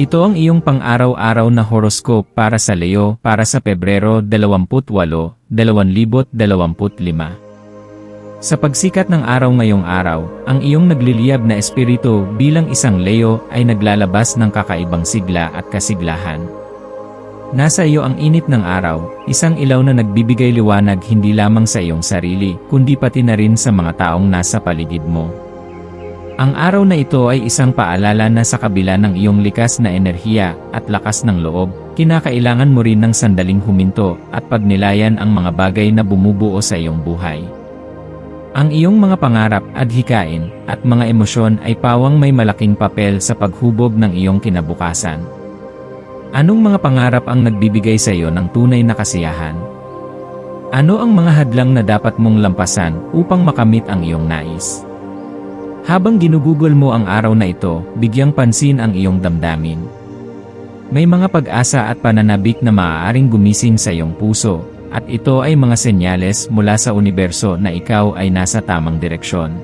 Ito ang iyong pang-araw-araw na horoscope para sa Leo para sa Pebrero 28, 2025. Sa pagsikat ng araw ngayong araw, ang iyong nagliliyab na espiritu bilang isang Leo ay naglalabas ng kakaibang sigla at kasiglahan. Nasa iyo ang init ng araw, isang ilaw na nagbibigay liwanag hindi lamang sa iyong sarili, kundi pati na rin sa mga taong nasa paligid mo. Ang araw na ito ay isang paalala na sa kabila ng iyong likas na enerhiya at lakas ng loob, kinakailangan mo rin ng sandaling huminto at pagnilayan ang mga bagay na bumubuo sa iyong buhay. Ang iyong mga pangarap, adhikain, at mga emosyon ay pawang may malaking papel sa paghubog ng iyong kinabukasan. Anong mga pangarap ang nagbibigay sa iyo ng tunay na kasiyahan? Ano ang mga hadlang na dapat mong lampasan upang makamit ang iyong nais? Habang ginugugol mo ang araw na ito, bigyang pansin ang iyong damdamin. May mga pag-asa at pananabik na maaaring gumising sa iyong puso, at ito ay mga senyales mula sa universo na ikaw ay nasa tamang direksyon.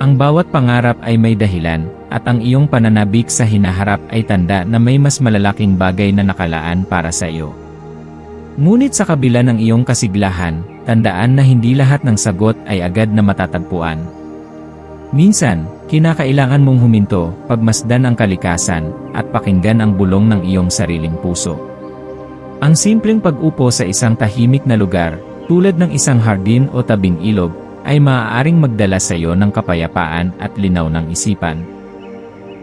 Ang bawat pangarap ay may dahilan, at ang iyong pananabik sa hinaharap ay tanda na may mas malalaking bagay na nakalaan para sa iyo. Ngunit sa kabila ng iyong kasiglahan, tandaan na hindi lahat ng sagot ay agad na matatagpuan. Minsan, kinakailangan mong huminto, pagmasdan ang kalikasan, at pakinggan ang bulong ng iyong sariling puso. Ang simpleng pag-upo sa isang tahimik na lugar, tulad ng isang hardin o tabing ilog, ay maaaring magdala sa iyo ng kapayapaan at linaw ng isipan.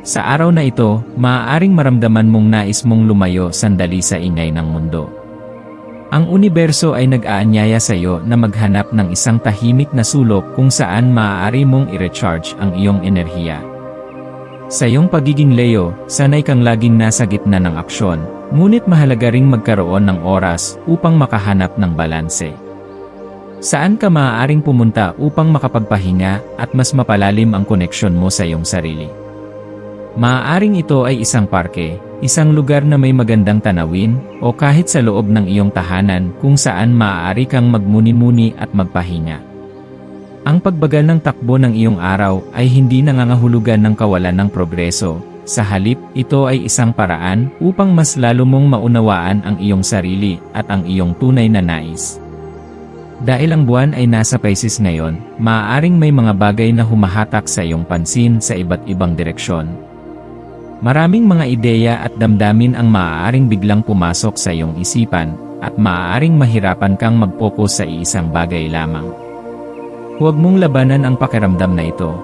Sa araw na ito, maaaring maramdaman mong nais mong lumayo sandali sa ingay ng mundo. Ang universo ay nag-aanyaya sa iyo na maghanap ng isang tahimik na sulok kung saan maaari mong i-recharge ang iyong enerhiya. Sa iyong pagiging Leo, sanay kang laging nasa gitna ng aksyon, ngunit mahalaga ring magkaroon ng oras upang makahanap ng balanse. Saan ka maaaring pumunta upang makapagpahinga at mas mapalalim ang koneksyon mo sa iyong sarili? Maaaring ito ay isang parke, isang lugar na may magandang tanawin, o kahit sa loob ng iyong tahanan kung saan maaari kang magmuni-muni at magpahinga. Ang pagbagal ng takbo ng iyong araw ay hindi nangangahulugan ng kawalan ng progreso, sa halip, ito ay isang paraan upang mas lalo mong maunawaan ang iyong sarili at ang iyong tunay na nais. Dahil ang buwan ay nasa Pisces ngayon, maaaring may mga bagay na humahatak sa iyong pansin sa iba't ibang direksyon, Maraming mga ideya at damdamin ang maaaring biglang pumasok sa iyong isipan, at maaaring mahirapan kang mag-focus sa iisang bagay lamang. Huwag mong labanan ang pakiramdam na ito.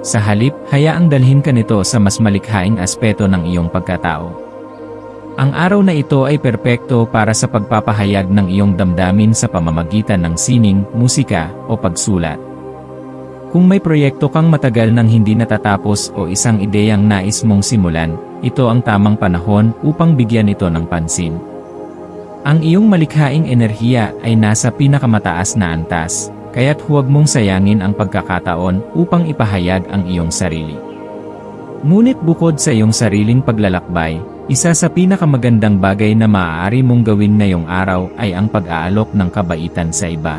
Sa halip, hayaang dalhin ka nito sa mas malikhaing aspeto ng iyong pagkatao. Ang araw na ito ay perpekto para sa pagpapahayag ng iyong damdamin sa pamamagitan ng sining, musika, o pagsulat. Kung may proyekto kang matagal nang hindi natatapos o isang ideyang nais mong simulan, ito ang tamang panahon upang bigyan ito ng pansin. Ang iyong malikhaing enerhiya ay nasa pinakamataas na antas, kaya't huwag mong sayangin ang pagkakataon upang ipahayag ang iyong sarili. Ngunit bukod sa iyong sariling paglalakbay, isa sa pinakamagandang bagay na maaari mong gawin ngayong araw ay ang pag-aalok ng kabaitan sa iba.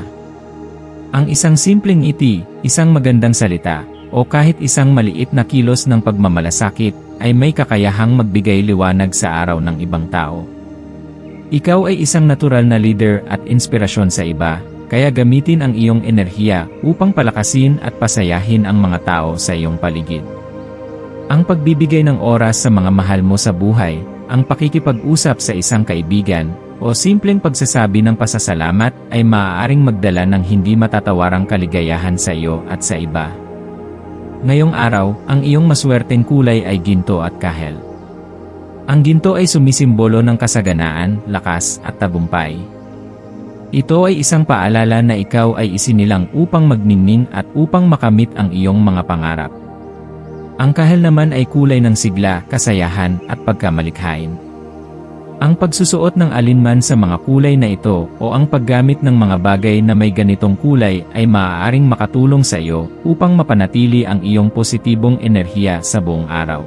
Ang isang simpleng iti, isang magandang salita, o kahit isang maliit na kilos ng pagmamalasakit, ay may kakayahang magbigay liwanag sa araw ng ibang tao. Ikaw ay isang natural na leader at inspirasyon sa iba, kaya gamitin ang iyong enerhiya upang palakasin at pasayahin ang mga tao sa iyong paligid. Ang pagbibigay ng oras sa mga mahal mo sa buhay, ang pakikipag-usap sa isang kaibigan, o simpleng pagsasabi ng pasasalamat ay maaaring magdala ng hindi matatawarang kaligayahan sa iyo at sa iba. Ngayong araw, ang iyong maswerteng kulay ay ginto at kahel. Ang ginto ay sumisimbolo ng kasaganaan, lakas, at tagumpay. Ito ay isang paalala na ikaw ay isinilang upang magningning at upang makamit ang iyong mga pangarap. Ang kahel naman ay kulay ng sigla, kasayahan, at pagkamalikhain. Ang pagsusuot ng alinman sa mga kulay na ito o ang paggamit ng mga bagay na may ganitong kulay ay maaaring makatulong sa iyo upang mapanatili ang iyong positibong enerhiya sa buong araw.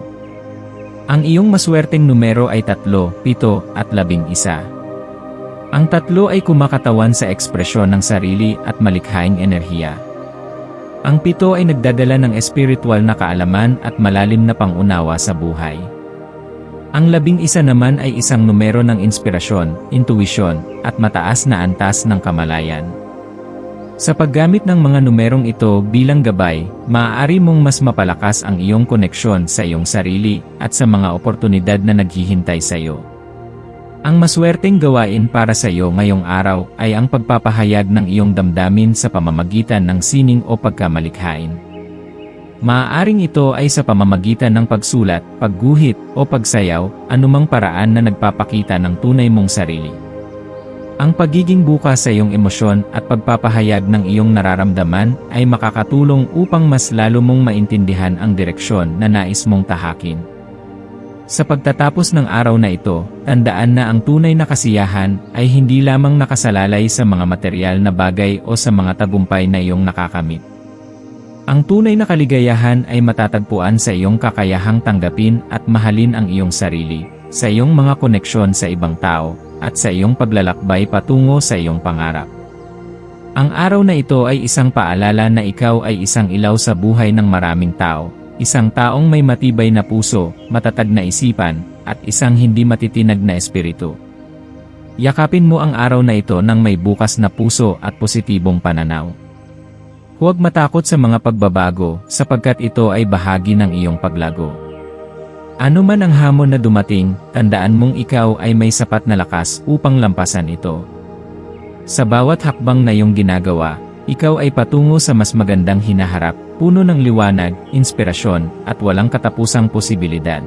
Ang iyong maswerteng numero ay 3, 7 at 11. Ang tatlo ay kumakatawan sa ekspresyon ng sarili at malikhaing enerhiya. Ang pito ay nagdadala ng espiritual na kaalaman at malalim na pangunawa sa buhay. Ang labing isa naman ay isang numero ng inspirasyon, intuisyon, at mataas na antas ng kamalayan. Sa paggamit ng mga numerong ito bilang gabay, maaari mong mas mapalakas ang iyong koneksyon sa iyong sarili at sa mga oportunidad na naghihintay sa iyo. Ang maswerteng gawain para sa iyo ngayong araw ay ang pagpapahayag ng iyong damdamin sa pamamagitan ng sining o pagkamalikhain. Maaaring ito ay sa pamamagitan ng pagsulat, pagguhit, o pagsayaw, anumang paraan na nagpapakita ng tunay mong sarili. Ang pagiging bukas sa iyong emosyon at pagpapahayag ng iyong nararamdaman ay makakatulong upang mas lalo mong maintindihan ang direksyon na nais mong tahakin. Sa pagtatapos ng araw na ito, tandaan na ang tunay na kasiyahan ay hindi lamang nakasalalay sa mga material na bagay o sa mga tagumpay na iyong nakakamit. Ang tunay na kaligayahan ay matatagpuan sa iyong kakayahang tanggapin at mahalin ang iyong sarili, sa iyong mga koneksyon sa ibang tao, at sa iyong paglalakbay patungo sa iyong pangarap. Ang araw na ito ay isang paalala na ikaw ay isang ilaw sa buhay ng maraming tao, isang taong may matibay na puso, matatag na isipan, at isang hindi matitinag na espiritu. Yakapin mo ang araw na ito ng may bukas na puso at positibong pananaw. Huwag matakot sa mga pagbabago sapagkat ito ay bahagi ng iyong paglago. Ano man ang hamon na dumating, tandaan mong ikaw ay may sapat na lakas upang lampasan ito. Sa bawat hakbang na iyong ginagawa, ikaw ay patungo sa mas magandang hinaharap, puno ng liwanag, inspirasyon, at walang katapusang posibilidad.